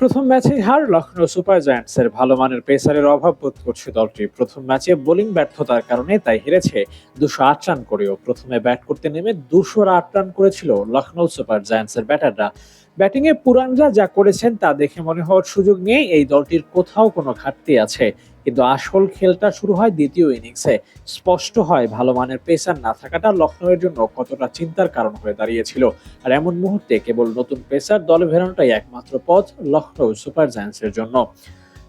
প্রথম ম্যাচে হার লখনৌ সুপার জায়ান্টসের ভালো মানের পেসারের অভাব বোধ করছে দলটি। প্রথম ম্যাচে বোলিং ব্যর্থতার কারণে তাই হেরেছে দুশো আট রান করেও। প্রথমে ব্যাট করতে নেমে দুশো আট রান করেছিল লখনৌ সুপার জায়ান্টসের ব্যাটাররা। ব্যাটিংয়ে পুরানরা যা করেছেন তা দেখে মনে হওয়ার সুযোগ নিয়ে এই দলটির কোথাও কোনো ঘাটতি আছে। কিন্তু আসল খেলটা শুরু হয় দ্বিতীয় ইনিংসে। স্পষ্ট হয়, ভালো মানের পেসার না থাকাটা লখনৌয়ের জন্য কতটা চিন্তার কারণ হয়ে দাঁড়িয়েছিল। আর এমন মুহূর্তে কেবল নতুন পেসার দলে ফেরানোটাই একমাত্র পথ লখনৌ সুপার জায়ান্টসের জন্য।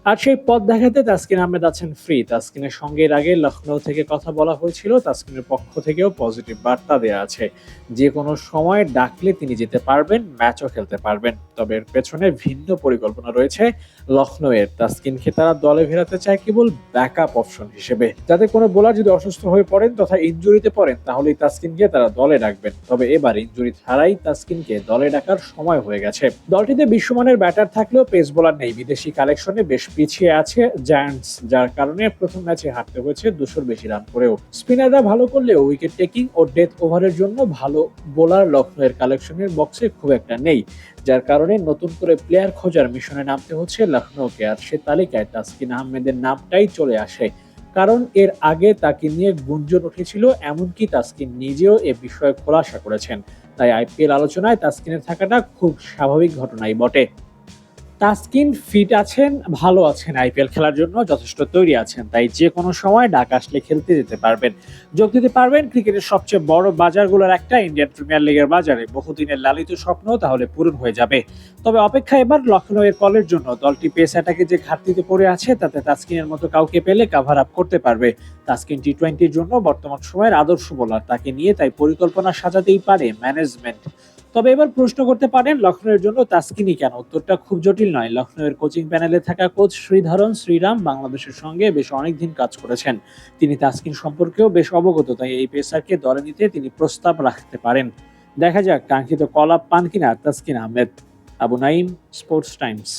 আর সেই পথ দেখাতে তাসকিন আহমেদ আছেন ফ্রি তাসকিনের সঙ্গে এর আগে লখনৌ থেকে কথা বলা হয়েছিল, তাসকিনের পক্ষ থেকেও পজিটিভ বার্তা দেওয়া আছে। যে কোনো সময় ডাকলে তিনি যেতে পারবেন ম্যাচও খেলতে পারবেন। তবে এর পেছনে ভিন্ন পরিকল্পনা রয়েছে লখনৌয়ের তাসকিনকে তারা দলে ফেরাতে চায় কেবল ব্যাকআপ অপশন হিসেবে। যাতে কোনো বোলার যদি অসুস্থ হয়ে পড়েন তথা ইঞ্জুরিতে পড়েন, তাহলেই তাসকিনকে তারা দলে ডাকবেন। তবে এবার ইঞ্জুরি ছাড়াই তাসকিনকে দলে ডাকার সময় হয়ে গেছে। দলটিতে বিশ্বমানের ব্যাটার থাকলেও পেস বোলার নেই। বিদেশি কালেকশনে বেশ পিছিয়ে আছে জায়ান্টস যার কারণে প্রথম ম্যাচে হারতে হয়েছে দুশোর বেশি রান করেও। স্পিনাররা ভালো করলেও উইকেট টেকিং ও ডেথ ওভারের জন্য ভালো বোলার লখনৌয়ের কালেকশনের বক্সে খুব একটা নেই, যার কারণে নতুন করে প্লেয়ার খোঁজার মিশনে নামতে হচ্ছে লখনৌকে আর সে তালিকায় তাসকিন আহমেদের নামটাই চলে আসে। কারণ এর আগে তাকে নিয়ে গুঞ্জন উঠেছিল, এমনকি তাসকিন নিজেও এ বিষয়ে খোলাসা করেছেন। তাই আইপিএল আলোচনায় তাসকিনের থাকাটা খুব স্বাভাবিক ঘটনাই বটে। তাসকিন ফিট আছেন, ভালো আছেন, আইপিএল খেলার জন্য যথেষ্ট তৈরি আছেন, তাই যে কোনো সময় ডাক আসলে খেলতে যেতে পারবেন। যোগ দিতে পারবেন ক্রিকেটের সবচেয়ে বড় বাজারগুলোর একটা, ইন্ডিয়ান প্রিমিয়ার লিগের বাজারে। বহুদিনের লালিত স্বপ্ন তাহলে পূরণ হয়ে যাবে। তবে অপেক্ষা এবার লখনৌ এর কলের জন্য। দলটি পেস অ্যাটাকে যে ঘাটতিতে পড়ে আছে, তাতে তাসকিনের মতো কাউকে পেলে কাভার আপ করতে পারবে। তাসকিন টি টোয়েন্টির জন্য বর্তমান সময়ের আদর্শ বোলার তাকে নিয়ে তাই পরিকল্পনা সাজাতেই পারে ম্যানেজমেন্ট তবে এবার প্রশ্ন করতে পারেন লখনৌয়ের জন্য তাস্কিনি কেন? উত্তরটা খুব জটিল নয়। লখনৌয়ের কোচিং প্যানেলে থাকা কোচ শ্রীধরন শ্রীরাম বাংলাদেশের সঙ্গে বেশ অনেকদিন কাজ করেছেন। তিনি তাস্কিন সম্পর্কেও বেশ অবগত, তাই এই পেসারকে দলে নিতে তিনি প্রস্তাব রাখতে পারেন। দেখা যাক, কাঙ্ক্ষিত কলাপ পান কিনা Taskin Ahmed. Abu Naim sports times